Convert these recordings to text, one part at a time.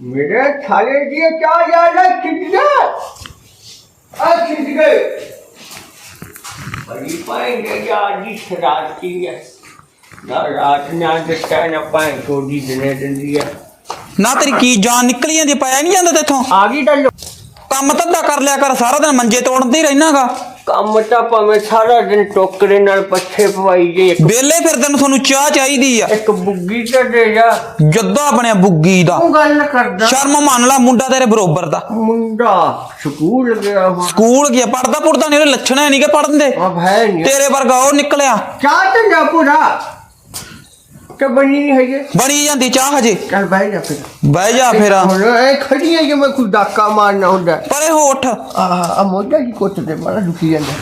ਮੇਰੇ ਥਾਲੇ ਦੀ ਕਿਆ ਯਾਰ ਖਿੱਚ ਗਿਆ ਆ ਖਿੱਚ ਗਏ। ਬੜੀ ਪਾਏਂਗੇ ਯਾਰ ਜੀ ਸ਼ਰਾਰਤੀ ਹੈ। ਨਾ ਰਾਤ ਨਾ ਦਿੱਤਾ ਨਾ ਪਾਏ ਛੋੜੀ ਦਿਨੇ ਦਿੰਦੀ ਹੈ। ਨਾ ਤੇਰੀ ਕੀ ਜਾਨ ਨਿਕਲੀ ਜਾਂਦੀ ਪਾਇਆ ਨਹੀਂ ਜਾਂਦਾ ਤੇਥੋਂ। ਆ ਗਈ ਤਾਂ ਲੋ- ਕੰਮ ਧੰਦਾ ਕਰ ਲਿਆ ਕਰ ਸਾਰਾ ਦਿਨ ਮੰਜੇ ਤੋੜਨ ਤੇ ਹੀ ਰਹਿਣਾਗਾ। ਕੰਮ ਤਾਂ ਭਾਵੇਂ ਸਾਰਾ ਦਿਨ ਟੋਕਰੇ ਨਾਲ ਪੱਠੇ ਪਵਾਈ ਜੇ ਇੱਕ ਵੇਲੇ ਫਿਰਦੇ ਨੂੰ ਤੁਹਾਨੂੰ ਚਾਹ ਚਾਹੀਦੀ ਆ। ਇੱਕ ਬੁੱਗੀ ਤਾਂ ਦੇ ਜਾ। ਜੱਦਾ ਬਣਿਆ ਬੁੱਗੀ ਦਾ। ਤੂੰ ਗੱਲ ਕਰਦਾ ਸ਼ਰਮ ਮੰਨ ਲਾ ਮੁੰਡਾ ਤੇਰੇ ਬਰੋਬਰ ਦਾ। ਮੁੰਡਾ ਸਕੂਲ ਗਿਆ ਵਾ ਸਕੂਲ ਗਿਆ ਪੜਦਾ ਪੁੜਦਾ ਨਹੀਂ ਉਹਦੇ ਲੱਛਣ ਹੈ ਨਹੀਂ ਕਿ ਪੜਨ ਦੇ। ਆ ਹੈ ਨਹੀਂ ਤੇਰੇ ਵਰਗਾ ਉਹ ਨਿਕਲਿਆ। ਚਾਹ ਤੇ ਜਾ ਪੂਰਾ ਤੇ ਬਣੀ ਨਹੀਂ ਹੈਗੇ? ਬਣੀ ਜਾਂਦੀ ਚਾਹ ਹਜੇ। ਚੱਲ ਬਹਿ ਜਾ ਫਿਰ। ਬਹਿ ਜਾ ਫੇਰ। ਹੁਣ ਇਹ ਖੜੀ ਹੈ ਕਿ ਮੈਂ ਕੋਈ ਡਾਕਾ ਮਾਰਨਾ ਹੁੰਦਾ। ਪਰੇ ਹੋ ਉੱਠ। ਆ ਮੋਢਾ ਜੀ ਕੁੱਟ ਦੇ ਮਾਰਾ ਦੁਖੀ ਜਾਂਦਾ।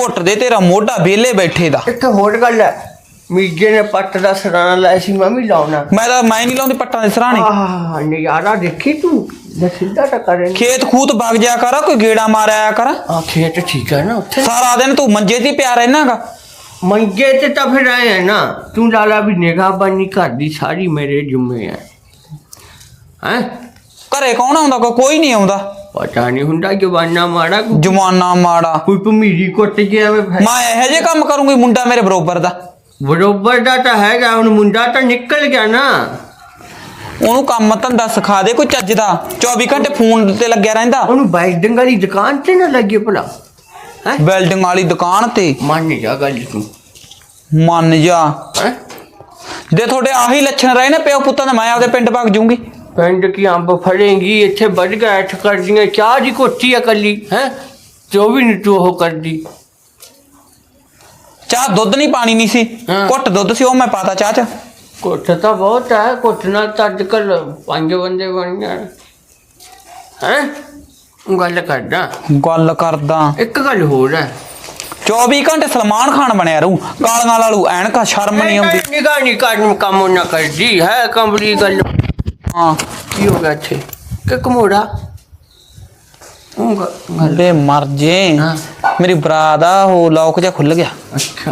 ਘੁੱਟ ਦੇ ਤੇਰਾ ਮੋਢਾ ਵੇਲੇ ਬੈਠੇ ਦਾ। ਇੱਕ ਹੋਰ ਗੱਲ ਹੈ। ਮੀਜੇ ਨੇ ਪੱਟ ਦਾ ਸਰਾਣਾ ਲਾਇਆ ਸੀ ਮੈਂ ਵੀ ਲਾਉਣਾ। ਮੈਂ ਤਾਂ ਮੈਂ ਨਹੀਂ ਲਾਉਂਦੀ ਪੱਟਾਂ ਦੇ ਸਰਾਣੇ। ਆਹ ਨਜ਼ਾਰਾ ਦੇਖੀ ਤੂੰ? ਦਸਿੰਦਾ ਤਾਂ ਕਰੇ ਖੇਤ ਖੂਤ ਵਗ ਜਾ ਕਰ ਕੋਈ ਗੇੜਾ ਮਾਰਿਆ ਕਰ। ਆ ਖੇਤ ਠੀਕ ਹੈ ਨਾ ਉੱਥੇ। ਸਾਰਾ ਦਿਨ ਤੂੰ ਮੰਜੇ ਤੇ ਪਿਆ ਰਹਿਣਾਗਾ ਮੰਗੇ ਤੇ ਤਾਂ ਫਿਰ ਆਏ ਹੈ ਨਾ। ਤੂੰ ਲਾਲਾ ਵੀ ਨਿਗਾਹ ਬਾਨੀ ਘਰ ਦੀ ਸਾਰੀ ਮੇਰੇ ਜੁੰਮੇ ਹੈ ਹੈ? ਘਰੇ ਕੌਣ ਆਉਂਦਾ? ਕੋਈ- ਕੋਈ ਨਹੀਂ ਆਉਂਦਾ। ਪਤਾ ਨਹੀਂ ਹੁੰਦਾ ਜਵਾਨਾ ਮਾੜਾ ਕੋਈ- ਜਮਾਨਾ ਮਾੜਾ। ਕੋਈ ਭਮੀਰੀ ਕੁੱਟ ਗਿਆ ਵੇ ਫਿਰ। ਮੈਂ ਇਹੋ ਜਿਹੇ ਕੰਮ ਕਰੂੰਗੀ ਮੁੰਡਾ ਮੇਰੇ ਬਰੋਬਰ ਦਾ। ਬਰੋਬਰ ਦਾ ਤਾਂ ਹੈਗਾ ਹੁਣ ਮੁੰਡਾ ਤਾਂ ਨਿਕਲ ਗਿਆ ਨਾ। ਉਹਨੂੰ ਕੰਮ ਧੰਦਾ ਸਿਖਾ ਦੇ ਕੋਈ ਚੱਜ ਦਾ। 24 ਘੰਟੇ ਫੋਨ ਤੇ ਲੱਗਿਆ ਰਹਿੰਦਾ। ਉਹਨੂੰ ਬਾਈਡਿੰਗ ਵਾਲੀ ਦੁਕਾਨ ਤੇ ਨਾ ਲੱਗੇ ਭਲਾ। ਹੈ? ਬਿਲਡਿੰਗ ਵਾਲੀ ਦੁਕਾਨ ਤੇ। ਮੰਨ ਜਾ ਗੱਲ ਤੂੰ। ਮੰਨ ਜਾ। ਹੈ? ਜੇ ਤੁਹਾਡੇ ਆਹੀ ਲੱਛਣ ਰਹੇ ਨਾ ਪਿਓ ਪੁੱਤਾਂ ਦੇ ਮੈਂ ਆਪਦੇ ਪਿੰਡ ਭੱਗ ਜੂੰਗੀ ਪਿੰਡ ਕੀ ਅੰਬ ਫੜੇਂਗੀ ਇੱਥੇ ਵੱਢ ਕੇ ਐਠ ਕਰਦੀਆਂ ਚਾਹ ਦੀ ਕੋਠੀ ਆ ਕੱਲੀ ਹੈ? ਜੋ ਵੀ ਨਹੀਂ ਤੂੰ ਉਹ ਕਰਦੀ। ਚਾਹ ਦੁੱਧ ਨਹੀਂ ਪਾਣੀ ਨਹੀਂ ਸੀ ਹਾਂ। ਘੁੱਟ ਦੁੱਧ ਸੀ ਉਹ ਮੈਂ ਪਾਤਾ ਚਾਹ ਚ। ਕੁੱਟ ਤਾਂ ਬਹੁਤ ਹੈ ਕੁੱਟ ਨਾਲ ਤਾਂ ਅੱਜ ਕੱਲ ਪੰਜ ਬੰਦੇ ਬਣ ਜਾਣ ਹੈ? ਗੱਲ ਕਰਦਾ। ਗੱਲ ਕਰਦਾ। ਇੱਕ ਗੱਲ ਹੋਰ ਹੈ। 24 ਘੰਟੇ ਸਲਮਾਨ ਖਾਨ ਬਣਿਆ ਰਹੂ ਕਾਲੀਆਂ ਲਾਲੂ ਐਨਕਾ ਸ਼ਰਮ ਨਹੀਂ ਆਉਂਦੀ। ਨਿਗਾਹ ਨਹੀਂ ਕਰਨ ਕੰਮ ਨਾ ਕਰਦੀ। ਹੈ ਕੰਬਲੀ ਗੱਲ। ਹਾਂ। ਕੀ ਹੋ ਗਿਆ ਇੱਥੇ? ਕਿ ਕਮੋੜਾ ਬੇ ਮਰ ਜੇ। ਹਾਂ। ਮੇਰੀ ਬਰਾਤ ਆ ਉਹ ਲੋਕ ਜਿਹਾ ਖੁੱਲ ਗਿਆ। ਅੱਛਾ।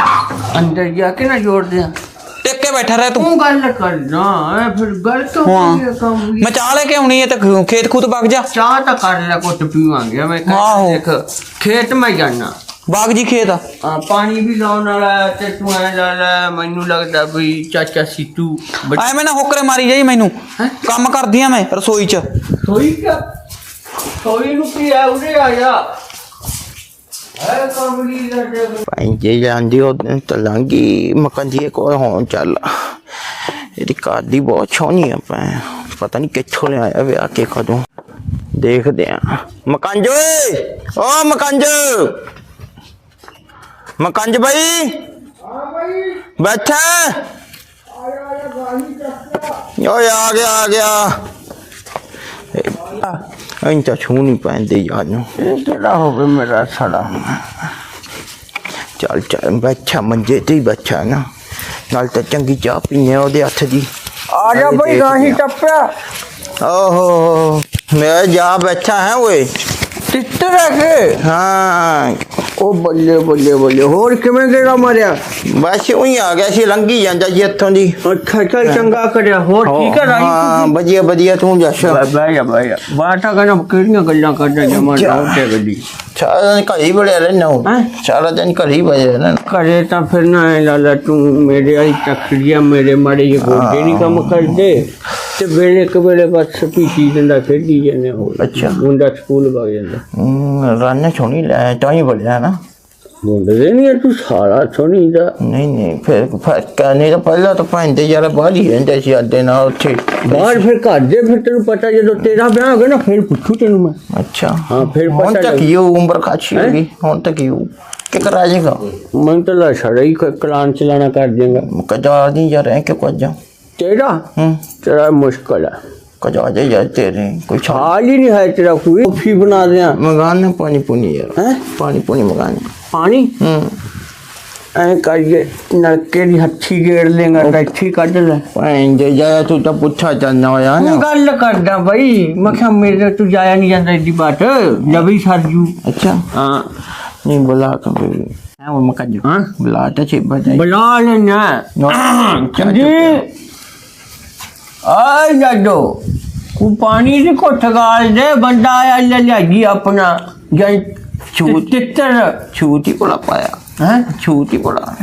ਅੰਦਰ ਜਾ ਕੇ ਨਾ ਜੋੜਦੇ ਆ। ਟਿਕ ਕੇ ਬੈਠਾ ਰਹਿ ਤੂੰ। ਤੂੰ ਗੱਲ ਕਰਨਾ ਹੈ ਫਿਰ ਗੱਲ ਤੋਂ ਹਾਂ। ਕੀ ਹੈ ਕੰਬਲੀ ਮੈਂ ਚਾਹ ਲੈ ਕੇ ਆਉਣੀ ਹੈ ਤੇ ਖੇਤ ਖੂਤ ਵਗ ਜਾ। ਚਾਹ ਤਾਂ ਕਰ ਲੈ ਕੁੱਟ ਪੀਵਾਂਗੇ ਮੈਂ ਆਹੋ। ਕਹਿੰਦਾ ਦੇਖ ਖੇਤ ਮੈਂ ਜਾਣਾ। ਬਾਗ ਜੀ ਖੇਤ ਆ। ਪਾਣੀ ਵੀ ਲਾਉਣ ਵਾਲਾ ਹੈ ਤੇ ਤੂੰ ਐ ਲਾ ਲੈ ਮੈਨੂੰ ਲੱਗਦਾ ਵੀ ਚਾਚਾ ਸੀਤੂ ਐਵੇਂ ਨਾ ਹੋਕਰੇ ਮਾਰੀ ਜਾਈ ਮੈਨੂੰ। ਹੈਂ? ਕੰਮ ਕਰਦੀ ਆ ਮੈਂ ਰਸੋਈ 'ਚ। ਸੋਈ ਕਾ ਸੋਈ ਨੂੰ ਕੀ ਆ ਉਰੇ ਆ ਜਾ। ਐ ਕੰਬਲੀ ਦਾ ਜਾਂਦੀ ਉਹ ਦਿਨ ਤਾਂ ਮਕੰਦੀਏ ਕੋਲ ਹੋਂ ਚੱਲ। ਇਹਦੀ ਕਾਦੀ ਬਹੁਤ ਸੋਹਣੀ ਆ ਪੈ ਪਤਾ ਨਹੀਂ ਕਿੱਥੋਂ ਲਿਆਇਆ ਵਿਆਹ ਕੇ ਕਦੋਂ। ਦੇਖਦੇ ਆ। ਮਕੰਜ ਓਏ! ਓ ਮਕੰਜ! ਮਕੰਜ ਬਾਈ! ਬੈਠਾ। ਓਏ ਆ ਗਿਆ ਆ ਗਿਆ। ਐਂ ਤਾਂ ਛੂ ਨਹੀਂ ਪੈਂਦੇ ਯਾਰ ਨੂੰ। ਇਹ ਕਿਹੜਾ ਹੋਵੇ ਮੇਰਾ ਸੜਾ ਚੱਲ ਚੱਲ ਬੱਚਾ ਮੰਜੇ ਤੇ ਹੀ ਬੱਚਾ ਨਾ। ਨਾਲ ਤਾਂ ਚੰਗੀ ਚਾਹ ਪੀਨੇ ਉਹਦੇ ਹੱਥ ਦੀ। ਆ ਜਾ ਬਈ ਗਾਹੀ ਟੱਪਿਆ। ਓਹੋ ਮੈਂ ਜਾ ਬੈਠਾ ਹੈ ਓਏ। ਤਿੱਤਰ ਹੈ ਕੇ ਹਾਂ। ਉਹ ਬੱਲੇ ਬੱਲੇ ਬੱਲੇ। ਹੋਰ ਕਿਵੇਂ ਗੇੜਾ ਮਾਰਿਆ? ਬਸ ਉਹੀ ਆ ਗਿਆ ਸੀ ਲੰਗੀ ਜਾਂਦਾ ਜੀ ਇੱਥੋਂ ਦੀ। ਅੱਛਾ ਚੱਲ ਚੰਗਾ ਕਰਿਆ। ਹੋਰ ਠੀਕ ਹੈ। ਰਾਈ ਹਾਂ ਵਧੀਆ ਵਧੀਆ ਤੂੰ ਜੱਸ ਬਾਈ ਜਾ ਬਾਟਾ ਕਹਿੰਦਾ ਕਿਹੜੀਆਂ ਗੱਲਾਂ ਕਰਦਾ ਜਮਾ ਡਾਉ ਤੇ ਗੱਡੀ। ਸਾਰਾ ਦਿਨ ਘਰ ਹੀ ਬੜਿਆ ਰਹਿਣਾ ਹੈਂ? ਸਾਰਾ ਦਿਨ ਘਰ ਹੀ ਬੜਿਆ ਰਹਿਣਾ ਕਰੇ ਤਾਂ ਫਿਰ ਨਾ ਲਾਲਾ ਤੂੰ ਮੇਰੇ ਆਈ ਤਖੜੀਆਂ ਮੇਰੇ ਮਾੜੇ ਜੇ ਗੋਡੇ ਨਹੀਂ ਕੰਮ ਕਰਦੇ। ਤੇ ਵੇਲੇ ਕੁ ਵੇਲੇ ਬਸ ਪੀਤੀ ਜਾਂਦਾ ਖੇਡੀ ਜਾਂਦੇ ਹੋ ਅੱਛਾ। ਮੁੰਡਾ ਸਕੂਲ ਵਗ ਜਾਂਦਾ। ਹੂੰ ਰਾਨੇ ਛੋਣੀ ਲੈ ਤਾਂ ਹੀ ਬੜਿਆ ਨਾ। ਮੁੰਡੇ ਨਹੀਂ ਤੂੰ ਸਾਰਾ ਸੋਣੀ ਦਾ। ਨਹੀਂ ਨਹੀਂ ਫਿਰ ਫ਼ਰਕ ਨਹੀਂ ਤਾਂ ਪਹਿਲਾਂ ਤਾਂ ਪੈਂਦੇ ਯਾਰ ਬਾਹਰ ਹੀ ਰਹਿੰਦੇ ਸੀ ਅੱਡੇ ਨਾਲ ਉੱਥੇ। ਬਾਹਰ ਫਿਰ ਘਰ ਦੇ ਫਿਰ ਤੈਨੂੰ ਪਤਾ ਜਦੋਂ ਤੇਰਾ ਵਿਆਹ ਹੋ ਗਿਆ ਨਾ ਫਿਰ ਪੁੱਛੂ ਤੈਨੂੰ ਮੈਂ। ਅੱਛਾ। ਹਾਂ ਫਿਰ ਹੁਣ ਪਤਾ ਤੱਕ ਲੱਗ- ਹੀ ਉਹ ਉਮਰ ਖਾਚੀ ਹੋ ਗਈ ਹੁਣ ਤੱਕ ਹੀ ਉਹ ਕਿ ਕਰਾ ਜਾਏਗਾ ਮੈਂ ਤਾਂ ਲਾ ਛੜਾ ਹੀ ਕ- ਕਲਾਨ ਚਲਾਣਾ ਕਰ ਦੇਗਾ। ਕਜਾ ਨਹੀਂ ਯਾਰ ਐ ਕਿ ਕੁਝ ਜਾ? ਯਾਰ ਤੇਰੇ ਕੋਈ ਛਾ ਹਾਲ ਹੀ ਨਹੀਂ ਹੈ ਤੇਰਾ ਕੋਈ ਫੀ ਬਣਾ ਦਿਆਂ ਮਗਾਨ ਪਾਣੀ ਪੁਣੀ ਯਾਰ ਹੈ ਪਾਣੀ ਪੁਣੀ ਮਗਾਨ ਪਾਣੀ ਹੂੰ ਐ ਕਰੀਏ ਨਲਕੇ ਦੀ ਹੱਥੀ ਗੇੜ ਲੇਗਾ ਤਾਂ ਇੱਥੇ ਹੀ ਕੱਢ ਲੈ ਪਾਣੀ ਜੇ ਜਾਇਆ ਤੂੰ ਤਾਂ ਪੁੱਛਾ ਚੱਲਣਾ ਹੋਇਆ ਤੂੰ ਨਾ ਗੱਲ ਕਰਦਾ ਬਈ ਮੈਂ ਕਿਹਾ ਮੇਰੇ ਤੂੰ ਜਾਇਆ ਨਹੀਂ ਜਾਂਦਾ ਇੱਡੀ ਬਾਤ ਜਬੀ ਸਰਜੂ ਅੱਛਾ ਹਾਂ ਨਹੀਂ ਬੁਲਾ ਕੇ ਹੈ ਉਹ ਮਕਜ ਹਾਂ ਬੁਲਾ ਤਾਂ ਚੇ ਬਜਾਈ ਬੁਲਾ ਲੈਣਾ ਚੰਗੀ ਆਈ ਜਾਦੋ ਉਹ ਪਾਣੀ ਦੀ ਘੁੱਟ ਗਾਲ ਦੇ ਬੰਦਾ ਆਇਆ ਲੈ ਲਿਆਗੀ ਆਪਣਾ ਜੈ ਛੂਤ। ਤਿੱਤਰ ਛੂਟ ਹੀ ਬੜਾ ਪਾਇਆ ਹੈ ਛੂਟ ਹੀ ਬੜਾ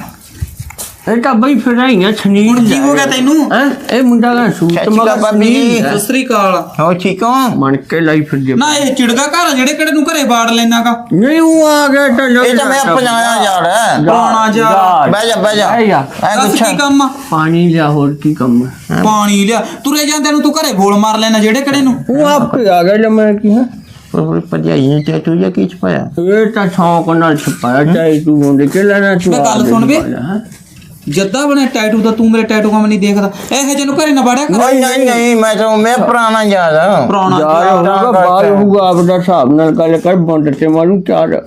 ਇਹ ਤਾਂ ਬਈ ਫਿਰ ਆਈਆਂ ਛਨੀਲ ਹੁਣ ਕੀ ਹੋ ਗਿਆ ਤੈਨੂੰ? ਹੈ? ਇਹ ਮੁੰਡਾ ਦਾ ਸੂਟ ਸਤਿ ਸ਼੍ਰੀ ਮਗਾ ਅਕਾਲ ਭਾਬੀ ਜੀ। ਸਤਿ ਸ੍ਰੀ ਅਕਾਲ। ਹੋ ਠੀਕ ਹੋ? ਮਣ ਕੇ ਲਾਈ ਫਿਰ ਜੇ ਨਾ ਇਹ ਚਿੜਗਾ ਘਰ ਜਿਹੜੇ ਕਿਹੜੇ ਨੂੰ ਘਰੇ ਬਾੜ ਲੈਣਾਗਾ? ਨਹੀਂ ਉਹ ਆ ਗਿਆ ਇਹ ਤਾਂ ਮੈਂ ਪਜਾਇਆ ਯਾਰ। ਪੁਰਾਣਾ ਜਾ। ਬਹਿ ਜਾ ਬਹਿ ਜਾ। ਐ ਗੁੱਛਾ ਕੀ ਕੰਮ ਆ? ਪਾਣੀ ਲਿਆ ਹੋਰ ਕੀ ਕੰਮ ਹੈ? ਪਾਣੀ ਲਿਆ। ਤੁਰੇ ਜਾਂਦੇ ਨੂੰ ਤੂੰ ਘਰੇ ਬੋਲ ਮਾਰ ਲੈਣਾ ਜਿਹੜੇ ਕਿਹੜੇ ਨੂੰ? ਉਹ ਆਪੇ ਆ ਗਿਆ ਜਮੇ ਕੀ ਹੈ? ਪਜਾਈ ਨੇ ਤੇ ਤੂੰ ਜਾਂ ਕੀ ਚ ਪਾਇਆ ਇਹ ਤਾਂ ਸ਼ੌਂਕ ਨਾਲ ਛਪਾਇਆ ਚਾਹੀ ਤੂੰ ਮੁੰਡੇ ਕੇ ਲੈਣਾ ਤੂੰ ਮੈਂ ਗੱਲ ਸੁਣ ਵੇ। ਹੈਂ। ਜੱਦਾ ਬਣੇ ਟੈਟੂ ਦਾ ਤੂੰ ਮੇਰੇ ਟੈਟੂ ਕੰਮ ਨਹੀਂ ਦੇਖਦਾ। ਇਹ ਜਿਹਨੂੰ ਘਰੇ ਨਾ ਬਾੜਿਆ ਕਰ। ਨਹੀਂ ਨਹੀਂ ਨਹੀਂ ਮੈਂ ਤਾਂ ਮੈਂ ਪੁਰਾਣਾ ਯਾਦ ਆ ਪੁਰਾਣਾ ਯਾਰ ਹੋਊਗਾ ਬਾਹਰ। ਹੋਊਗਾ ਆਪਦਾ ਹਿਸਾਬ ਨਾਲ ਗੱਲ ਕਰ ਬੰਦ ਤੇ ਮਾਰੂ ਚਾਰ।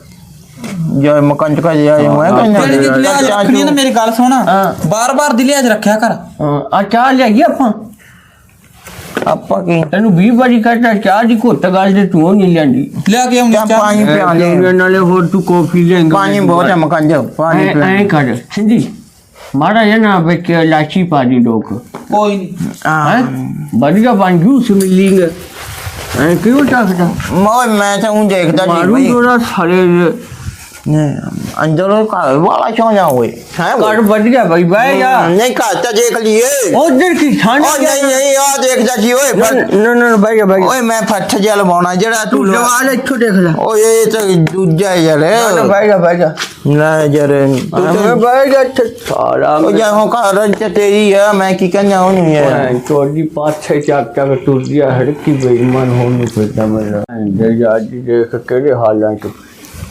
ਜੋ ਮਕੰਦ ਕਾ ਜਿਆ ਮੈਂ ਜਿਹੜੀ ਦੀ ਲਿਆਜ ਰੱਖਣੀ ਆ ਨਾ ਮੇਰੀ ਗੱਲ ਸੁਣ। ਹਾਂ। ਬਾਰ-ਬਾਰ ਦੀ ਲਿਆਜ ਰੱਖਿਆ ਕਰ। ਹਾਂ, ਆ ਚਾਹ ਲਿਆਈ ਆਪਾਂ। ਆਪਾਂ ਕੀ? ਤੈਨੂੰ 20 ਵਾਰੀ ਕਹਤਾ ਚਾਹ ਦੀ ਘੁੱਟ ਗੱਲ ਤੇ ਤੂੰ ਨਹੀਂ ਲੈਂਦੀ ਲਿਆ ਕੇ ਆਉਣੀ ਚਾਹ ਚਾਹ। ਪਾਣੀ ਪਿਆ ਦੇ। ਨਾਲੇ ਹੋਰ ਤੂੰ ਕਾਫੀ ਲੈਂਗਾ ਪਾਣੀ ਬਹੁਤ ਹੈ ਮਕੰਦ ਪਾਣੀ ਐ ਪਿਆ ਐ ਕਰ ਸਿੰਧੀ। ਮਾੜਾ ਜਿਹਾ ਨਾ ਵਿੱਚ ਲਾਚੀ ਪਾ ਦੀ ਲੋਕ। ਕੋਈ ਨਹੀਂ ਹਾਂ? ਵਧੀਆ ਬਣ ਜੂਸ ਮਿਲਿੰਗ ਐ ਕਿਉਂ ਮੋਏ ਮੈਂ ਤਾਂ ਉਹ ਦੇਖਦਾ ਨਹੀਂ ਮਾਰੂ ਬਈ। ਜੋੜਾ ਸਾਲੇ ਨਹੀਂ ਅੰਦਰੋਂ ਘਰ ਵਾਲਾ ਕਿਉਂ ਨਾ ਹੋਏ ਹੈ ਕਰ ਵਧੀਆ ਬਈ ਬਾਈ ਜਾ ਨਹੀਂ ਘਰ ਤਾਂ ਦੇਖ ਲਈਏ ਉਧਰ ਕੀ ਠੰਡ ਉਹ ਨਹੀਂ ਨਹੀਂ ਆ ਦੇਖਦਾ ਜੀ ਓਏ ਫਟ- ਨਾ ਨਾ ਬਾਈ ਬਾਈ ਓਏ ਮੈਂ ਫੱਟ ਜਿਹਾ ਲਵਾਉਣਾ ਜਿਹੜਾ ਤੂੰ ਲਵਾ ਜਵਾਲ ਇੱਥੋਂ ਦੇਖ ਲੈ ਓਏ ਇਹ ਤਾਂ ਦੂਜਾ ਯਾਰ ਨਾ ਨਾ ਬਾਈ ਜਾ ਬਾਈ ਜਾ ਨਾ ਯਾਰ ਤੂੰ ਬਾਈ ਜਾ ਸਾਰਾ ਉਹ ਜਾ ਹੋ ਘਰ ਚ ਤੇਰੀ ਆ ਮੈਂ ਕੀ ਕਹਿਣਾ ਉਹਨੂੰ ਯਾਰ ਚੋਰੀ ਪਾਛੇ ਚੱਕ ਚੱਕ ਟੁੱਟਿਆ ਹੜਕੀ ਬੇਈਮਾਨ ਹੋਣ ਨੂੰ ਫਿਰਦਾ ਮੇਰਾ ਜਾ ਜੀ ਦੇਖ ਕਿਹੜੇ ਹਾਲਾਂ ਚ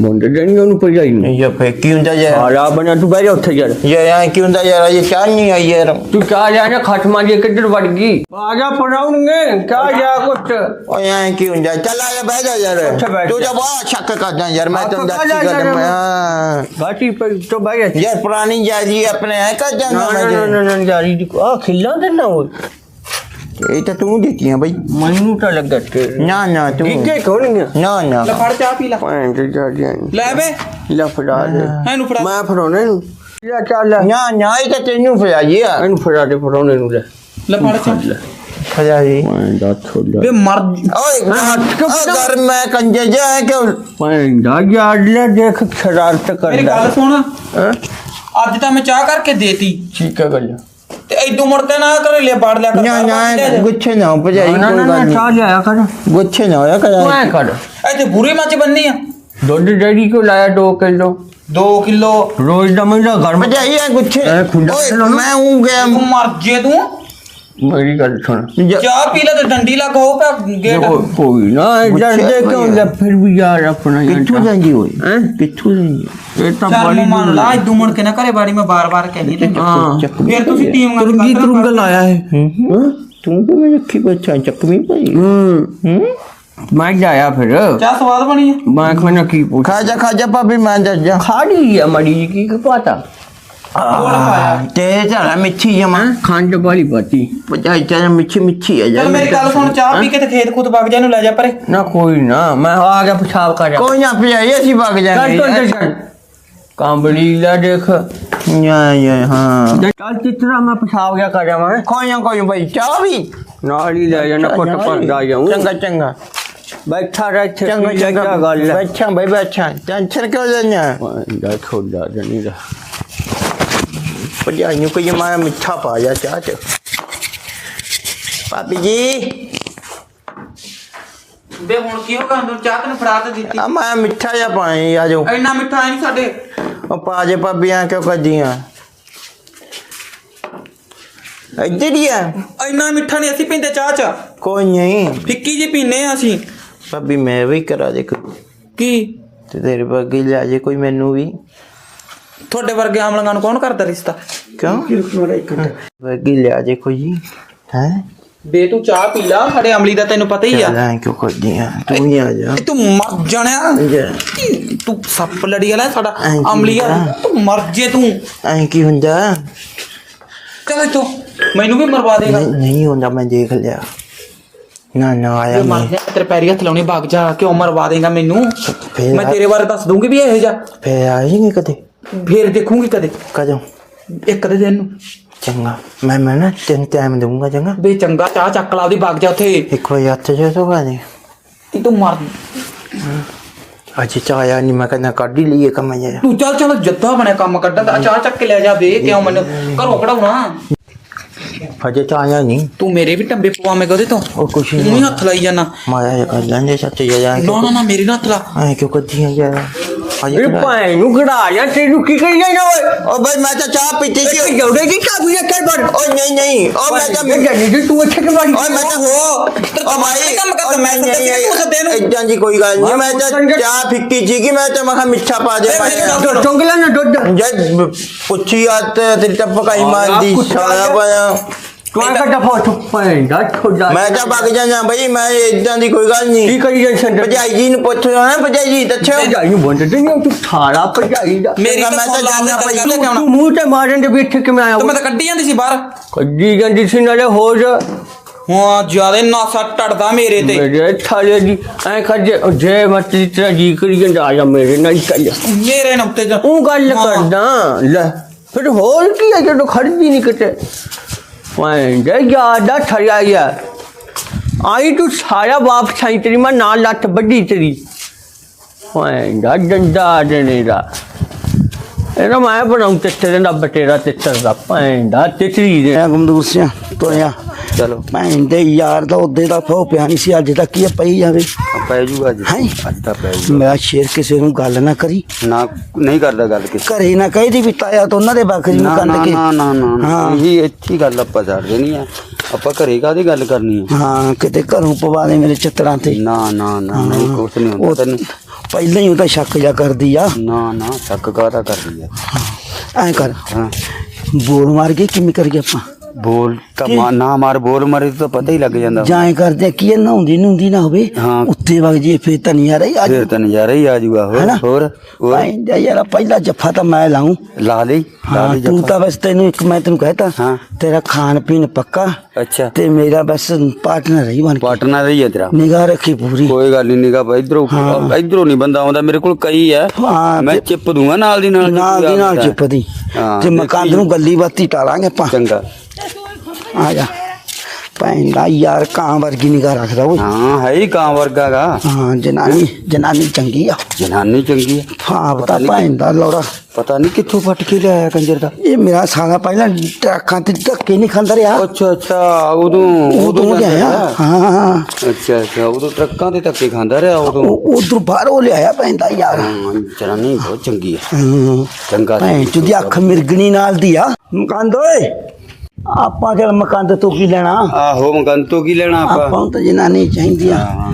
ਮੁੰਡੇ ਜਣੀ ਉਹਨੂੰ ਭਜਾਈ ਨਹੀਂ ਇਹ ਫੇ ਕੀ ਹੁੰਦਾ ਯਾਰ? ਸਾਰਾ ਬਣਾ ਤੂੰ ਬਹਿ ਜਾ ਉੱਥੇ ਯਾਰ। ਯਾਰ ਐਂ ਕੀ ਹੁੰਦਾ ਯਾਰ ਇਹ ਚਾਹ ਨਹੀਂ ਆਈ ਯਾਰ। ਤੂੰ ਕਾ ਜਾ ਨਾ ਖਟਮਾ ਜੇ ਕਿੱਧਰ ਵੜ ਗਈ? ਆ ਜਾ ਪੜਾਉਣਗੇ ਕਾ ਜਾ ਕੁੱਟ ਓਏ ਐਂ ਕੀ ਹੁੰਦਾ? ਚੱਲ ਆ ਜਾ ਬਹਿ ਜਾ ਯਾਰ। ਤੂੰ ਜਾ। ਬਹੁਤ ਸ਼ੱਕ ਕਰਦਾ ਯਾਰ ਮੈਂ ਤੈਨੂੰ ਦੱਸੀ ਗੱਲ ਯਾਰ। ਮੈਂ। ਗਾਟੀ ਪਰ ਤੋਂ ਬਹਿ ਜਾ। ਯਾਰ ਪੁਰਾਣੀ ਜਾਜੀ ਆਪਣੇ ਐ ਕਰ ਜਾਂਦਾ ਨਾ ਨਾ ਨਾ। ਜਾਰੀ ਦੀ ਆ ਖਿੱਲਾ ਦੇ ਨਾ ਹੋਈ ਇਹ ਤਾਂ ਤੂੰ ਦਿੱਤੀਆਂ ਬਈ। ਮੈਨੂੰ ਤਾਂ ਲੱਗਾ ਤੇ ਨਾ ਨਾ ਤੂੰ। ਠੀਕੇ ਕੋਣੀਆਂ ਨਾ ਨਾ। ਲੈ ਫੜ ਚਾਹ ਪੀ ਲੈ। ਭੈਣ ਜਾ ਜਾ ਲੈ ਬੇ ਲੈ ਫੜਾ ਦੇ। ਇਹਨੂੰ ਫੜਾ। ਮੈਂ ਫੜਾਉਣੇ ਨੂੰ ਲੈ ਚੱਲ ਨਾ ਨਾ ਇਹ ਤਾਂ ਤੈਨੂੰ ਫੜਾਈ ਆ। ਇਹਨੂੰ ਫੜਾ ਦੇ ਫੜਾਉਣੇ ਨੂੰ ਲੈ। ਲੈ ਫੜ ਚਾਹ। ਫੜਾਈ। ਭੈਣ ਦਾ ਥੋੜਾ ਬੇ ਮਰ ਓਏ ਮੈਂ ਘਰ ਮੈਂ ਕੰਜੇ ਜਾ ਕਿਉਂ? ਭੈਣ ਦਾ ਯਾਰ ਲੈ ਦੇਖ ਸ਼ਰਾਰਤ ਮੇਰੀ ਕਰਦਾ। ਗੱਲ ਸੁਣ। ਅੱਜ ਤਾਂ ਮੈਂ ਚਾਹ ਕਰਕੇ ਦੇਤੀ। ਠੀਕ ਹੈ ਗੱਲ। ਤੇ ਐਦੋਂ ਮੁੜ ਕੇ ਨਾ ਘਰੇ ਲਿਆ ਬਾੜ ਲਿਆ ਕਰ। ਨਾ ਨਾ ਗੁੱਛੇ ਨਾ ਭਜਾਈ ਨਾ ਕੋਈ ਨਾ ਗੱਲ ਨਾ। ਚਾਹ ਲਿਆਇਆ ਕਰ ਗੁੱਛੇ ਨਾ ਹੋਇਆ ਤੂੰ ਐ ਕਰ। ਕਰ ਇੱਥੇ ਬੁਰੀ ਮੱਚ ਬੰਨੀ ਆ। ਦੁੱਧ ਡੈਡੀ ਕੋ ਲਾਇਆ 2 ਕਿਲੋ? 2 ਕਿਲੋ। ਰੋਜ਼ ਦਾ ਮੇਰਾ ਘਰ ਵਿੱਚ। ਭਜਾਈ ਆ ਗੁੱਛੇ ਐ ਓਏ ਖਿਲਾਉਣਾ। ਮੈਂ ਉਹ ਗਿਆ ਤੂੰ ਮਰ ਜੇ ਤੂੰ। ਮੇਰੀ ਗੱਲ ਸੁਣ। ਜ- ਚਾਹ ਪੀ ਲੈ ਤੇ ਡੰਡੀ ਲਾ ਕਹੋ ਪਿਆ ਗੇਟ। ਕੋਈ ਨਾ ਜਰਦੇ ਕਿਉਂ ਲੈ ਫਿਰ ਵੀ ਯਾਰ ਆਪਣਾ ਯਾਰ ਕਿੱਥੋਂ ਜਾਂਦੀ ਓਏ ਹੈਂ? ਕਿੱਥੋਂ ਜਾਂਦੀ ਇਹ ਤਾਂ ਚੱਲ ਬੜੀ ਮੰਨ ਲਾ ਮੁੜ ਕੇ ਨਾ ਘਰੇ ਬਾੜੀ ਮੈਂ ਬਾਰ-ਬਾਰ ਕਹਿਨੀ ਤੈਨੂੰ ਹਾਂ। ਫਿਰ ਤੁਸੀਂ ਟੀਮ ਨਾਲ ਤੁਰੰਗੀ ਤੁਰੰਗ ਲਾਇਆ ਹੈ। ਹੂੰ ਤੂੰ ਕਿ ਮੈਂ ਅੱਖੀ ਬੱਚਾ ਚੱਕਵੀਂ ਪਈ ਹੂੰ। ਹੂੰ? ਮੈਂ ਜਾਇਆ ਫਿਰ। ਚਾਹ ਸਵਾਦ ਬਣੀ ਆ ਮੈਂ ਖਾਣਾ ਕੀ ਪੁੱਛ। ਖਾ ਜਾ ਖਾ ਜਾ ਭਾਬੀ ਮੈਂ ਦੱਸ ਜਾ। ਖਾੜੀ ਆ ਮੜੀ ਜੀ ਕੀ ਪਤਾ ਤੇ ਚਲਾ ਮਿੱਠੀ ਜਮਾ ਖੰਡ ਵਾਲੀ ਪਤੀ ਭਜਾਈ ਤੇ ਮਿੱਠੀ ਮਿੱਠੀ ਆ ਜਾ ਚੱਲ ਮੇਰੀ ਗੱਲ ਸੁਣ ਚਾਹ ਪੀ ਕੇ ਤੇ ਖੇਤ ਖੁੱਤ ਵਗ ਜਾ ਇਹਨੂੰ ਲੈ ਜਾ ਪਰੇ। ਨਾ ਕੋਈ ਨਾ ਮੈਂ ਆ ਗਿਆ ਪਿਸ਼ਾਬ ਕਰ ਜਾ ਕੋਈ ਨਾ ਭਜਾਈ ਅਸੀਂ ਵਗ ਚੱਲ ਜਾਾਂਗੇ ਤੋਂ ਚੱਲ। ਕਾਂਬੜੀ ਲੈ ਦੇਖ। ਯਾ ਯਾ ਹਾਂ। ਚੱਲ ਚਿੱਤਰਾ ਮੈਂ ਪਿਸ਼ਾਬ ਗਿਆ ਕਰ ਜਾਵਾਂ ਕੋਈ ਨਾ ਕੋਈ ਭਾਈ ਚਾਹ ਵੀ। ਨਾਲ ਹੀ ਲੈ ਜਾਣਾ ਕੁੱਟ ਪੰਦਾ ਜਾਊਂ। ਚੰਗਾ ਚੰਗਾ। ਬੈਠਾ ਰਹਿ ਚੰਗਾ ਚੰਗਾ। ਗੱਲ ਬੈਠਾ ਬਈ ਬੈਠਾ। ਟੈਨਸ਼ਨ ਕਿਉਂ ਲੈਣਾ ਦਾ ਥੋੜਾ ਜਣੀ ਦਾ ਭਜਾਈ ਨੂੰ ਕੋਈ ਮੈਂ ਮਿੱਠਾ ਪਾ ਜਾ ਚਾਹ ਚ। ਭਾਬੀ ਜੀ। ਬੇ ਹੁਣ ਕੀ ਹੋਗਾ ਅੰਦਰ ਚਾਹ ਤੈਨੂੰ ਫੜਾ ਤੇ ਦਿੱਤੀ। ਆ ਮੈਂ ਮਿੱਠਾ ਜਿਹਾ ਪਾਣੀ ਆ ਜਾਓ। ਇੰਨਾ ਮਿੱਠਾ ਨਹੀਂ ਸਾਡੇ। ਉਹ ਪਾ ਜੇ ਭਾਬੀਆਂ ਕਿਉਂ ਕਰਦੀਆਂ ਇੱਧਰ ਹੀ ਆ। ਇੰਨਾ ਮਿੱਠਾ ਨਹੀਂ ਅਸੀਂ ਪੀਂਦੇ ਚਾਹ ਚ। ਕੋਈ ਨਹੀਂ। ਫਿੱਕੀ ਜੀ ਪੀਨੇ ਆ ਅਸੀਂ। ਭਾਬੀ ਮੈਂ ਵੀ ਕਰਾ ਦੇ ਕੋਈ। ਕੀ? ਤੇ ਤੇਰੇ ਵਰਗੀ ਲਿਆ ਜੇ ਕੋਈ ਮੈਨੂੰ ਵੀ। ਤੁਹਾਡੇ ਵਰਗੇ ਆਮਲੰਗਾਂ ਨੂੰ ਕੌਣ ਕਰਦਾ ਰਿਸ਼ਤਾ? ਕਿਉਂ? ਵਰਗੀ ਲਿਆ ਜੇ ਕੋਈ। ਹੈ? ਬੇ ਤੂੰ ਚਾਹ ਪੀ ਲਾ ਸਾਡੇ ਅਮਲੀ ਦਾ ਤੈਨੂੰ ਪਤਾ ਹੀ ਆ। ਐਂ ਕਿਉਂ ਕਰਦੀ ਆ? ਤੂੰ ਹੀ ਆ ਜਾ। ਤੂੰ ਮਰ ਜਾਣਿਆ ਜਾ। ਤੂੰ ਸੱਪ ਲੜੀ ਵਾਲਾ ਸਾਡਾ ਕੀ ਅਮਲੀ ਆ? ਹੁੰਦਾ? ਤੂੰ ਮਰ ਜੇ ਤੂੰ। ਐਂ ਕੀ ਹੁੰਦਾ? ਚੱਲ ਤੂੰ ਮੈਨੂੰ ਵੀ ਮਰਵਾ ਦੇਗਾ। ਨਹੀਂ ਹੁੰਦਾ ਮੈਂ ਦੇਖ ਲਿਆ। ਨਾ ਨਾ ਆਇਆ ਜੇ ਮਰ ਮੈਂ। ਜਾ ਤੇਰੇ ਪੈਰੀ ਹੱਥ ਲਾਉਣੇ ਭਾਗ ਜਾ ਕਿਉਂ ਮਰਵਾ ਦੇਗਾ ਮੈਨੂੰ? ਮੈਂ ਤੇਰੇ ਬਾਰੇ ਦੱਸ ਦੂੰਗੀ ਵੀ ਇਹੋ ਜਾ ਫੇਰ ਆਏਂਗੇ ਕਦੇ? ਫੇਰ ਦੇਖੂੰਗੀ ਕਦੇ। ਕਦੋਂ ਇੱਕ ਦੇ ਦਿਨ ਨੂੰ। ਚੰਗਾ। ਮੈਂ ਮੈਂ ਨਾ ਤੈਨੂੰ ਟਾਈਮ ਦਊਂਗਾ ਚੰਗਾ? ਬੇ ਚੰਗਾ ਚਾਹ ਚੱਕ ਲਾ ਉਹਦੀ ਭਾਗ ਜਾ ਉੱਥੇ। ਇੱਕ ਵਾਰ ਹੱਥ ਜੇ ਤੋਂ ਬਾਅਦ ਤੇ ਤੂੰ ਮਰ ਅੱਜ ਚਾਇਆ ਨਹੀਂ ਮੈਂ ਕਹਿੰਦਾ ਕੱਢ ਹੀ ਲਈਏ ਕੰਮ ਜੇ ਤੂੰ ਚੱਲ ਚੱਲ ਜੱਦਾ ਬਣਿਆ ਕੰਮ ਕੱਢਣ ਦਾ। ਚਾਹ ਚੱਕ ਕੇ ਲੈ ਜਾ ਬੇ ਕਿਉਂ ਮੈਨੂੰ ਘਰੋਂ ਕਢਾਉਣਾ। ਅਜੇ ਚਾਇਆ ਨਹੀਂ ਤੂੰ ਮੇਰੇ ਵੀ ਟੰਬੇ ਪਵਾਵੇਂਗਾ ਉਹਦੇ ਤੋਂ। ਉਹ ਕੁਛ ਤੂੰ ਹੀ ਨਹੀਂ ਹੱਥ ਲਾਈ ਜਾਣਾ ਮਾਇਆ ਕਰ ਲੈਂਦੇ ਸੱਚ ਜੇ ਜਾ ਨਾ ਨਾ ਨਾ ਮੇਰੇ ਨਾਲ ਹੱਥ ਲਾ। ਐ ਕਿਉਂ ਯਾਰ? ਅਜੇ ਇਹ ਭਾਈ ਨੂੰ ਖੜਾ ਜਾਂ ਤੈਨੂੰ ਕੀ ਕਰੀ ਜਾਣਾ ਓਏ? ਓ ਬਈ ਮੈਂ ਤਾਂ ਚਾਹ ਪੀਤੀ ਸੀ। ਇਹ ਜੋੜੇ ਕੀ ਕਾਬੂ ਇਹ ਕਰ ਬੜ ਓ ਨਹੀਂ ਨਹੀਂ। ਓ ਮੈਂ ਤਾਂ ਇਹ ਜਾਨੀ ਜੀ ਤੂੰ ਇੱਥੇ ਕਿ ਮਾਰੀ ਓਏ ਮੈਂ ਤਾਂ ਹੋ। ਓ ਭਾਈ ਕੰਮ ਕਰਦਾ, ਓ ਮੈਂ ਨਹੀਂ, ਤਾਂ ਨਹੀਂ, ਤੈਨੂੰ ਸੱਦੇ ਨੂੰ। ਏਦਾਂ ਦੀ ਕੋਈ ਗੱਲ ਨਹੀਂ। ਮੈਂ ਤਾਂ। ਚਾਹ ਪੀਤੀ ਸੀਗੀ ਮੈਂ ਤਾਂ ਮੈਂ ਕਿਹਾ ਮਿੱਠਾ ਪਾ ਦੇ। ਭਾਈ ਚੁੰਗਲਾ ਨਾ ਦੁੱਧ ਜਦ ਪੁੱਛੀ ਆ ਤੇ ਤੇਰੀ ਤਾਂ ਪਕਾਈ ਮਾਰਦੀ ਸਾਰਾ। ਪਾਇਆ ਤੂੰ ਆ ਕੱਟਾ ਫੋਟ ਪੈਂਦਾ ਠੋਦਾ ਮੈਂ ਤਾਂ ਵਗ ਜਾਣਾ ਬਈ ਮੈਂ ਏਦਾਂ ਦੀ ਕੋਈ ਗੱਲ ਕੀ ਨਹੀਂ ਕਰੀ ਜਾਂ ਸੰਦਰ ਭਜਾਈ ਜੀ ਨੂੰ ਪੁੱਛ ਨਾ ਭਜਾਈ ਜੀ ਦੱਸਿਓ। ਭਜਾਈ ਨੂੰ ਬੰਦੇ ਨਹੀਂ ਤੂੰ ਥਾਲਾ ਭਜਾਈ ਦਾ। ਮੇਰੀ ਮੈਂ ਤਾਂ ਤਾਂ ਜਾਣਾ ਮੈਂ ਭਾਈ, ਗੱਲ ਤੂੰ ਮੂੰਹ ਤੇ ਮਾਰਨ ਦੇ ਵਿੱਚ ਕਿਵੇਂ ਆਇਆ ਤੂੰ ਮੈਂ ਤਾਂ ਕੱਢੀ ਜਾਂਦੀ ਸੀ ਬਾਹਰ। ਕੱਢੀ ਜਾਂਦੀ ਸੀ ਨਾਲੇ ਹੋ ਜਾ ਹਾਂ ਜਿਆਦੇ ਨਾਸਾ ਟੜਦਾ ਮੇਰੇ ਤੇ। ਮੇਰੇ ਥਾਲੇ ਦੀ ਐ ਖੱਜੇ ਜੇ ਮੱਤੀ ਤੇਰਾ ਜੀ ਕਰੀ ਜਾਂਦਾ ਆ ਜਾ ਮੇਰੇ ਨਾਲ ਹੀ ਚੱਲ ਮੇਰੇ ਨਾਲ ਉੱਤੇ ਜਾ। ਉਹ ਗੱਲ। ਕਰਦਾ ਲੈ। ਫਿਰ ਹੋਰ ਕੀ ਹੈ ਜਦੋਂ ਖੜਦੀ ਨਹੀਂ ਕਿਤੇ? ਵਾਂ ਠਰਿਆ ਗਿਆ ਆਈ ਤੂੰ ਸਾਰਾ ਬਾਪ ਛਾਈ ਤੇਰੀ, ਮੈਂ ਨਾਲ ਲੱਤ ਵੱਡੀ ਤੇਰੀ। ਵਾਂ ਡੰਡਾ ਦੇਣੇ ਦਾ। ਇਹਦਾ ਮੈਂ ਬਣਾਉਂ ਤੇ ਤੇਰੇ ਦਾ ਬਟੇਰਾ ਤੇ ਦਾ। ਪੈਂਦਾ ਤਿਤਰੀ ਦੇ। ਮੈਂ ਤੋਇਆ ਚਲੋ। ਭੈਣ ਦੇ ਯਾਰ ਦਾ ਉਹਦੇ ਦਾ ਫੋ ਪਿਆ ਨਹੀਂ ਸੀ ਅੱਜ ਤੱਕ ਕੀ ਪਈ ਜਾਵੇ। ਪੈ ਜੂਗਾ ਅੱਜ। ਹੈਂ? ਅੱਜ ਤਾਂ ਪੈ ਜੂਗਾ। ਮੇਰਾ ਸ਼ੇਰ ਕਿਸੇ ਨੂੰ ਗੱਲ ਨਾ ਕਰੀ। ਨਾ ਨਹੀਂ ਕਰਦਾ ਗੱਲ ਕਿਸੇ ਘਰੇ ਨਾ ਕਹਿਦੀ ਵੀ ਤਾਇਆ ਤੋਂ ਉਹਨਾਂ ਦੇ ਬੱਕਰੀ ਨੂੰ ਨਾ ਕੰਨ ਨਾ ਕੇ। ਨਾ ਨਾ ਨਾ ਹਾਂ। ਇਹੀ ਇੱਥੀ ਗੱਲ ਆਪਾਂ ਛੱਡ ਦੇਣੀ ਆ। ਆਪਾਂ ਘਰੇ ਕਾਦੀ ਗੱਲ ਕਰਨੀ ਆ? ਹਾਂ ਕਿਤੇ ਘਰੋਂ ਪਵਾ ਦੇ ਮੇਰੇ ਚਿੱਤਰਾਂ ਤੇ। ਨਾ ਨਾ ਨਾ ਨਹੀਂ ਕੁਛ ਨਹੀਂ ਹੁੰਦਾ ਉਹ ਤੈਨੂੰ। ਪਹਿਲਾਂ ਹੀ ਉਹ ਤਾਂ ਸ਼ੱਕ ਜਾ ਕਰਦੀ ਆ। ਨਾ ਨਾ ਸ਼ੱਕ ਕਾਹਦਾ ਕਰਦੀ ਆ? ਐ ਕਰ। ਹਾਂ। ਬੋਲ ਮਾਰ ਕੇ ਕਿਵੇਂ ਕਰੀਏ ਆਪਾਂ? ਬੋਲ ਕਮਾ ਨਾ ਮਾਰ ਬੋਲ ਮਾਰੇ ਤਾਂ ਪਤਾ ਹੀ ਲੱਗ ਜਾਂਦਾ। ਜਾਂ ਐਂ ਕਰਦੇ ਆ, ਕੀ ਇਹ ਨਹਾਉਂਦੀ ਨਹੁੰਦੀ ਨਾ ਹੋਵੇ ਹਾਂ। ਉੱਤੇ ਵਗ ਜੀ ਫੇਰ ਤਾਂ ਨਹੀਂ ਆ ਰਹੀ ਅੱਜ। ਫਿਰ ਤਾਂ ਨਜ਼ਾਰਾ ਹੀ ਆ ਜੂਗਾ ਹੋਰ ਹੈਨਾ? ਹੋਰ ਹੋਰ। ਯਾਰ ਪਹਿਲਾ ਜੱਫਾ ਤਾਂ ਮੈਂ ਲਾਉਂ ਲਾ ਲਈ ਲਾ ਹਾਂ ਲਈ ਤੂੰ ਜੱਫਾ। ਤਾਂ ਬਸ ਤੈਨੂੰ ਇੱਕ ਮੈਂ ਤੈਨੂੰ ਕਹਿਤਾ ਹਾਂ। ਤੇਰਾ ਖਾਣ ਪੀਣ ਪੱਕਾ ਅੱਛਾ। ਤੇ ਮੇਰਾ ਬਸ ਪਾਰਟਨਰ ਹੀ ਬਣ ਕੇ। ਪਾਟਨਾ ਰਹੀ ਹੈ ਤੇਰਾ। ਨਿਗਾਹ ਰੱਖੀ ਪੂਰੀ। ਕੋਈ ਗੱਲ ਨਹੀਂ ਨਿਗਾ ਭਾਈ ਇਧਰੋਂ ਇਧਰੋਂ ਨਹੀਂ ਬੰਦਾ ਆਉਂਦਾ ਮੇਰੇ ਕੋਲ ਕਈ ਹੈ ਹਾਂ, ਮੈਂ ਤੇ- ਚਿੱਪ ਦੂੰਗਾ ਨਾਲ ਦੀ ਨਾਲ ਨਾਲ ਦੀ ਨਾਲ ਚਿੱਪਦੀ। ਹਾਂ, ਤੇ ਮਕਾਨ। ਨੂੰ ਗੱਲੀ ਬਾਤੀ ਟਾਲਾਂਗੇ ਆਪਾਂ। ਚੰਗਾ। ਆ ਜਾ। ਭੈਣ ਦਾ ਯਾਰ ਕਾਂ ਵਰਗੀ ਨਿਗਾਹ ਰੱਖਦਾ ਓਏ। ਹਾਂ ਹੈ ਹੀ ਕਾਂ ਵਰਗਾਗਾ ਹਾਂ ਜਨਾਨੀ ਜਨਾਨੀ ਚੰਗੀ ਆ। ਜਨਾਨੀ ਚੰਗੀ ਹੈ ਹਾਂ ਪਤਾ ਭੈਣ ਦਾ ਲੋੜਾ। ਪਤਾ ਨਹੀਂ ਕਿੱਥੋਂ ਫਟ ਕੇ ਲਿਆਇਆ ਕੰਜਰ ਦਾ। ਇਹ ਮੇਰਾ ਸਾਲਾ ਪਹਿਲਾਂ ਟਰੱਕਾਂ ਤੇ ਧੱਕੇ ਨਹੀਂ ਖਾਂਦਾ ਰਿਹਾ। ਅੱਛਾ ਅੱਛਾ ਉਦੋਂ ਉਦੋਂ ਲਿਆਇਆ। ਹਾਂ। ਅੱਛਾ ਅੱਛਾ ਉਦੋਂ ਟਰੱਕਾਂ ਤੇ ਧੱਕੇ ਖਾਂਦਾ ਰਿਹਾ ਉਦੋਂ। ਉਧਰ ਬਾਹਰੋਂ ਲਿਆਇਆ ਪੈਂਦਾ ਯਾਰ। ਜਨਾਨੀ ਬਹੁਤ ਚੰਗੀ ਹੂੰ। ਚੰਗਾ ਭੈਣ ਚੁਦੀ ਅੱਖ ਮਿਰਗਣੀ ਨਾਲ ਦੀ ਆ। ਮਕੰਦ ਓਏ। ਆਪਾਂ ਕਿਹੜਾ ਮਕੰਦ ਤੋਂ ਕੀ ਲੈਣਾ? ਆਹੋ ਮਗਨ ਤੋਂ ਕੀ ਲੈਣਾ ਆਪਾਂ? ਆਪਾਂ ਨੂੰ ਤਾਂ ਜਨਾਨੀ ਚਾਹੀਦੀ ਆ ਹਾਂ।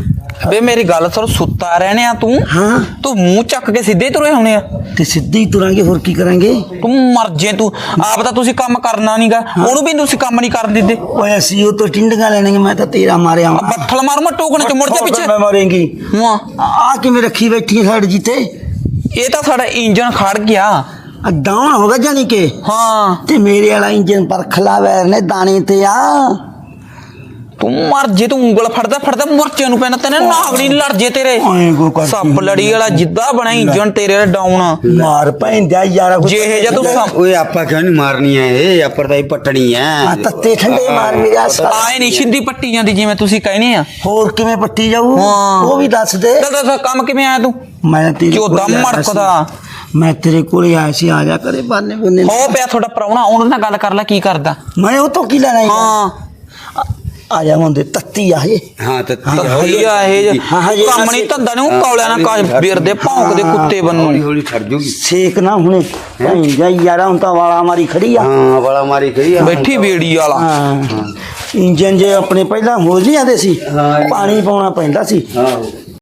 ਬੇ ਮੇਰੀ ਗੱਲ ਸੁਣ ਸੁੱਤਾ ਰਹਿਣੇ ਆ ਤੂੰ? ਹਾਂ। ਤੂੰ ਮੂੰਹ ਚੱਕ ਕੇ ਸਿੱਧੇ ਤੁਰੇ ਹੋਣੇ ਆ। ਤੇ ਸਿੱਧੀ ਹੀ ਤੁਰਾਂਗੇ ਹੋਰ ਕੀ ਕਰਾਂਗੇ? ਤੂੰ ਮਰ ਜੇ ਤੂੰ। ਆਪ ਤਾਂ ਤੁਸੀਂ ਕੰਮ ਕਰਨਾ ਨਹੀਂਗਾ ਉਹਨੂੰ ਵੀ ਤੁਸੀਂ ਕੰਮ ਨਹੀਂ ਕਰਨ ਦਿੰਦੇ ਓਏ ਅਸੀਂ ਉਹ ਤੋਂ ਟਿੰਡੀਆਂ ਲੈਣਗੇ ਮੈਂ ਤਾਂ ਤੇਰਾ ਮਾਰਿਆ ਵਾਂ। ਬੱਠਲ ਮਾਰੂ ਮੈਂ ਟੋਕਣੇ ਚ ਮੁੜ ਜਾ ਪਿੱਛੇ। ਮੈਂ ਮਾਰੇਂਗੀ। ਹਾਂ ਆ ਕਿਵੇਂ ਰੱਖੀ ਬੈਠੀ ਸਾਈਡ ਜਿੱਤੇ? ਇਹ ਤਾਂ ਸਾਡਾ ਇੰਜਨ ਖੜ ਗਿਆ। ਆ ਡਾਊਨ ਹੋ ਗਿਆ ਜਾਨੀ ਕਿ? ਹਾਂ। ਤੇ ਮੇਰੇ ਵਾਲਾ ਇੰਜਨ ਪਰ ਖਲਾਵੈਰ ਨੇ ਦਾਣੇ ਤੇ ਆ। ਤੂੰ ਮਰ ਜੇ ਤੂੰ ਉਂਗਲ ਫੜਦਾ ਫੜਦਾ ਮੁਰਚੇ ਨੂੰ ਪੈਣਾ ਤੈਨੂੰ ਨਾਗਣੀ ਲੜ ਜੇ ਤੇਰੇ। ਓਏ ਕੋ ਕਰ ਸੱਪ ਲੜੀ ਵਾਲਾ ਜਿੱਦਾਂ ਬਣਾ ਇੰਜਨ ਤੇਰੇ ਦਾ ਡਾਊਨ ਮਾਰ ਪੈਂਦਾ ਯਾਰਾ ਜੇ ਇਹ ਜਾਂ ਤੂੰ ਓਏ ਆਪਾਂ ਕਿਉਂ ਨਹੀਂ ਮਾਰਨੀ ਹੈ ਇਹ ਆਪਾਂ ਤਾਂ ਹੀ ਪੱਟਣੀ ਆ ਹੈ ਤੱਤੇ ਠੰਡੇ ਮਾਰ ਮੇਰਾ ਸਾਲਾ। ਆਏ ਨਹੀਂ ਸਿੱਧੀ ਪੱਟੀ ਜਾਂਦੀ ਜਿਵੇਂ ਤੁਸੀਂ ਕਹਿੰਦੇ ਆ। ਹੋਰ ਕਿਵੇਂ ਪੱਟੀ ਜਾਊ? ਹਾਂ। ਉਹ ਵੀ ਦੱਸ ਦੇ। ਦੱਸ ਕੰਮ ਕਿਵੇਂ ਆਇਆ ਤੂੰ? ਮੈਂ ਤੇਰੇ ਕੋਲ ਆਇਆ ਸੀ। ਮੜਕਦਾ? ਮੈਂ ਤੇਰੇ ਕੋਲ ਆਇਆ ਸੀ ਆ ਜਾ ਕਰੇ ਬਾਨੇ ਬੁੰਨੇ ਹੋ ਪਿਆ ਤੁਹਾਡਾ ਪ੍ਰਾਹੁਣਾ ਉਹਨਾਂ ਨਾਲ ਗੱਲ ਕਰ ਲੈ ਕੀ ਕਰਦਾ? ਮੈਂ ਉਹ ਤੋਂ ਕੀ ਲੈਣਾ ਯਾਰ? ਹਾਂ। ਆ ਜਾ ਮੁੰਡੇ ਤੱਤੀ ਆ ਇਹ। ਹਾਂ ਤਾਂ ਇਹ। ਹਾਂ, ਹਾਂ, ਜੀ, ਕੰਮ ਨਹੀਂ ਧੰਦਾ ਨੂੰ ਕੌਲਿਆਂ ਨਾਲ ਕਾਜ ਬਿਰਦੇ ਭੌਂਕਦੇ ਕੁੱਤੇ ਹੌਲੀ ਬੰਨੂ ਹੌਲੀ ਛੱਡ ਜੂਗੀ। ਸੇਕ ਨਾ ਹੁਣੇ ਭੈਣ ਜਾ ਯਾਰਾ ਹੁਣ ਤਾਂ ਵਾਲਾ ਮਾਰੀ ਖੜੀ ਆ। ਹਾਂ ਵਾਲਾ ਮਾਰੀ ਗਈ ਆ। ਬੈਠੀ ਬੇੜੀ ਵਾਲਾ। ਹਾਂ। ਇੰਜਨ ਜੇ ਆਪਣੇ ਪਹਿਲਾਂ ਹੋ ਨਹੀਂ ਆਦੇ ਸੀ ਹਾਂ। ਪਾਣੀ ਪਾਉਣਾ ਪੈਂਦਾ ਸੀ। ਹਾਂ।